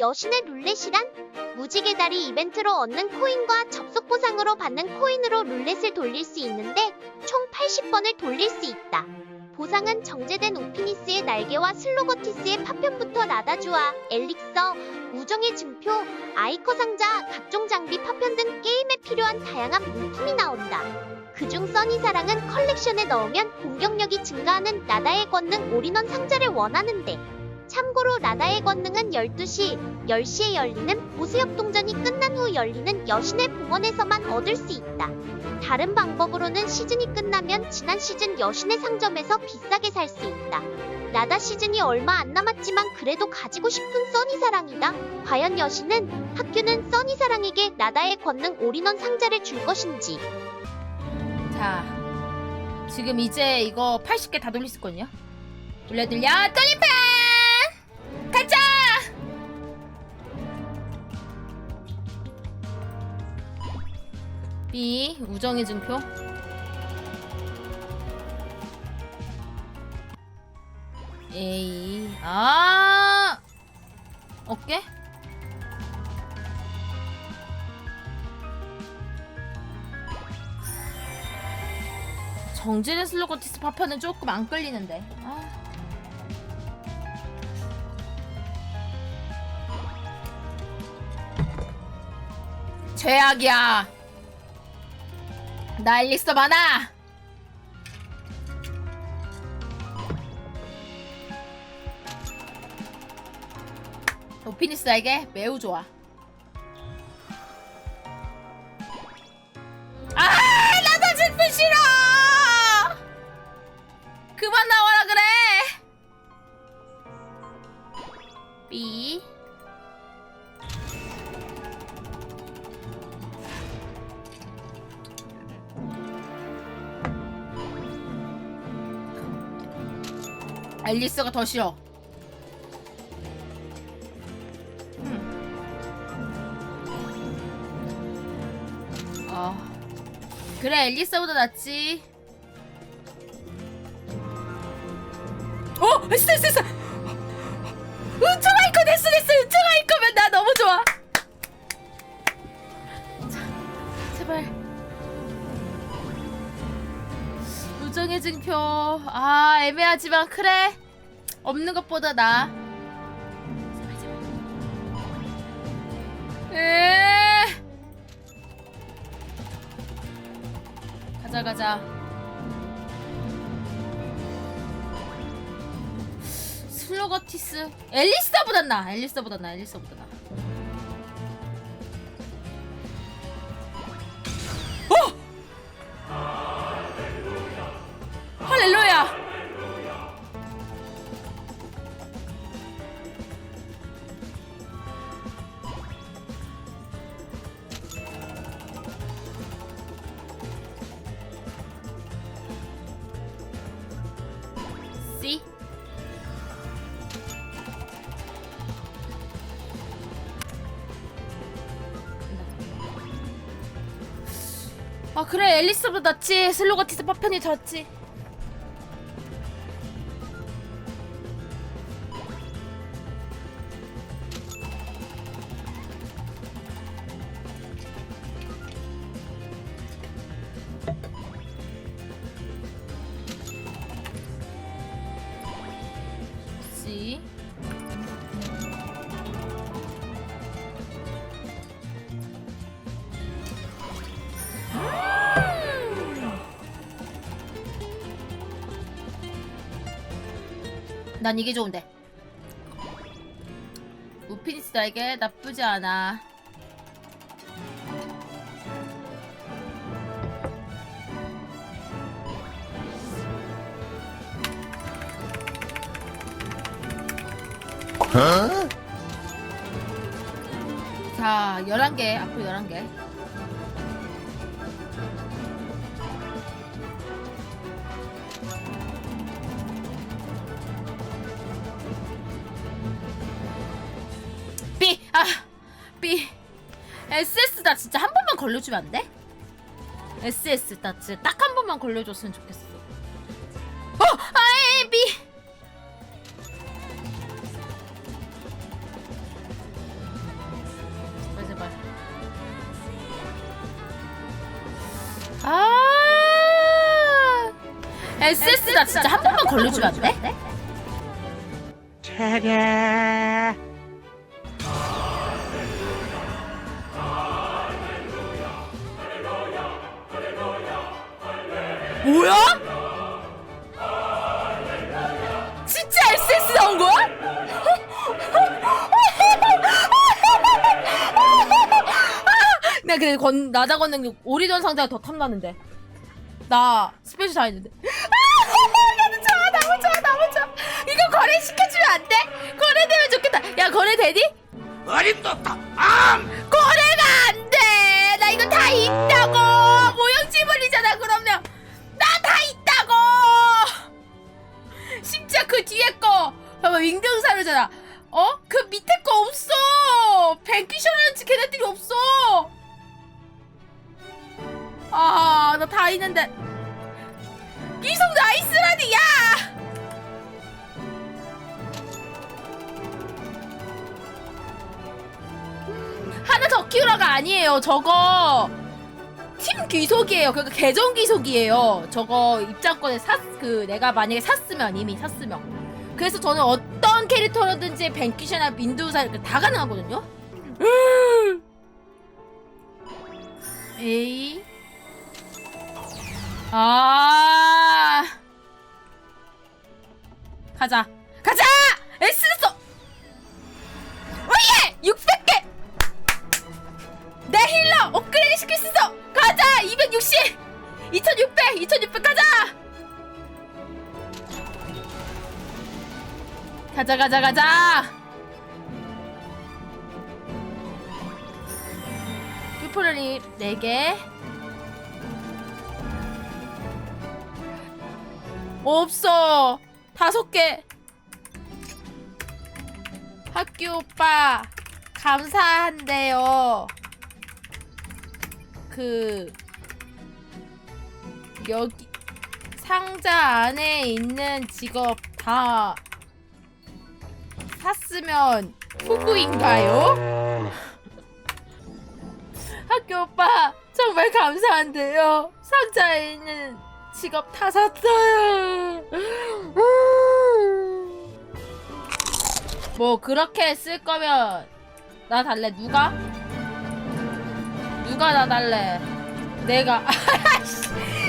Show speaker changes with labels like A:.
A: 여신의 룰렛이란 무지개 다리 이벤트로 얻는 코인과 접속 보상으로 받는 코인으로 룰렛을 돌릴 수 있는데 총 80번을 돌릴 수 있다. 보상은 정제된 우피니스의 날개와 슬로거티스의 파편부터 라다주와 엘릭서, 우정의 증표, 아이커 상자, 각종 장비 파편 등 게임에 필요한 다양한 물품이 나온다. 그중 써니사랑은 컬렉션에 넣으면 공격력이 증가하는 나다의 권능 올인원 상자를 원하는데 참고로 라다의 권능은 12시, 10시에 열리는 보스협 동전이 끝난 후 열리는 여신의 봉헌에서만 얻을 수 있다. 다른 방법으로는 시즌이 끝나면 지난 시즌 여신의 상점에서 비싸게 살 수 있다. 라다 시즌이 얼마 안 남았지만 그래도 가지고 싶은 써니사랑이다. 과연 여신은 학교는 써니사랑에게 라다의 권능 올인원 상자를 줄 것인지
B: 자, 지금 이제 이거 80개 다 돌릴 수 있거든요. 돌려 돌려 돌림판 가자. B 우정의 증표. A 아 어깨? 정지된 슬로거티스 파편은 조금 안 끌리는데. 아. 최악이야. 나 일리스터 많아. 오피니스에게 매우 좋아. 아, 앨리스가 더 싫어. 음. 아. 그래 앨리스보다 낫지. 어 됐어 됐어 됐어. 이거 됐어 됐어 이거면 나 너무 좋아. 자, 제발. 우정의 증표. 아 애매하지만 그래. 없는 것보다 나. 에. 가자 가자. 슬로거티스 앨리스타보단 나 앨리스타보단 나 앨리스타보단 나 C 아 그래. 앨리스보다 낫지. 슬로거티스 파편이 졌지 난 이게 좋은데. 우피니스 날개 나쁘지 않아. 자, 11개. 앞으로 11개. B 아 B SS 나 진짜 한 번만 걸려주면 안 돼? SS 나 진짜 딱 한 번만 걸려줬으면 좋겠어. 어 SS 나 진짜 한 번만 걸려주면 안 돼? 뭐야? 진짜 SS 나온 거야? 나 근데 건, 나자 건능 오리전 상자가 더 탐나는데. 나 스페셜 다 했는데. 거 거래 시켜주면 안 돼? 거래되면 좋겠다. 야, 거래되니?
C: 어림도다 암
B: 거래가 안 돼. 나 이거 다 있다고. 모형 지불이잖아. 그러면 나 다 있다고. 심지어 그 뒤에 거 봐봐 윙등사르잖아. 어? 그 밑에 거 없어. 뱅키셔런지 걔네들이 없어. 아, 나 다 있는데. 이성 나이스라니, 야! 하나 더 키우라가 아니에요. 저거 팀 귀속이에요. 그러니까 계정 귀속이에요. 저거 입장권에 샀, 그 내가 만약에 샀으면 이미 샀으면. 그래서 저는 어떤 캐릭터라든지 뱅키셔나 민두사 이렇게 다 가능하거든요. 에이. 아. 가자. 시킬 수 있어! 가자! 260! 2600! 2600 가자! 가자 가자 가자! 큐프르립 4개 없어! 5개 학교 오빠 감사한데요. 그 여기 상자 안에 있는 직업 다 샀으면 후구인가요? 학교 오빠 정말 감사한데요. 상자에 있는 직업 다 샀어요. 뭐 그렇게 쓸 거면 나 달래 누가? 누가 나 달래? 내가.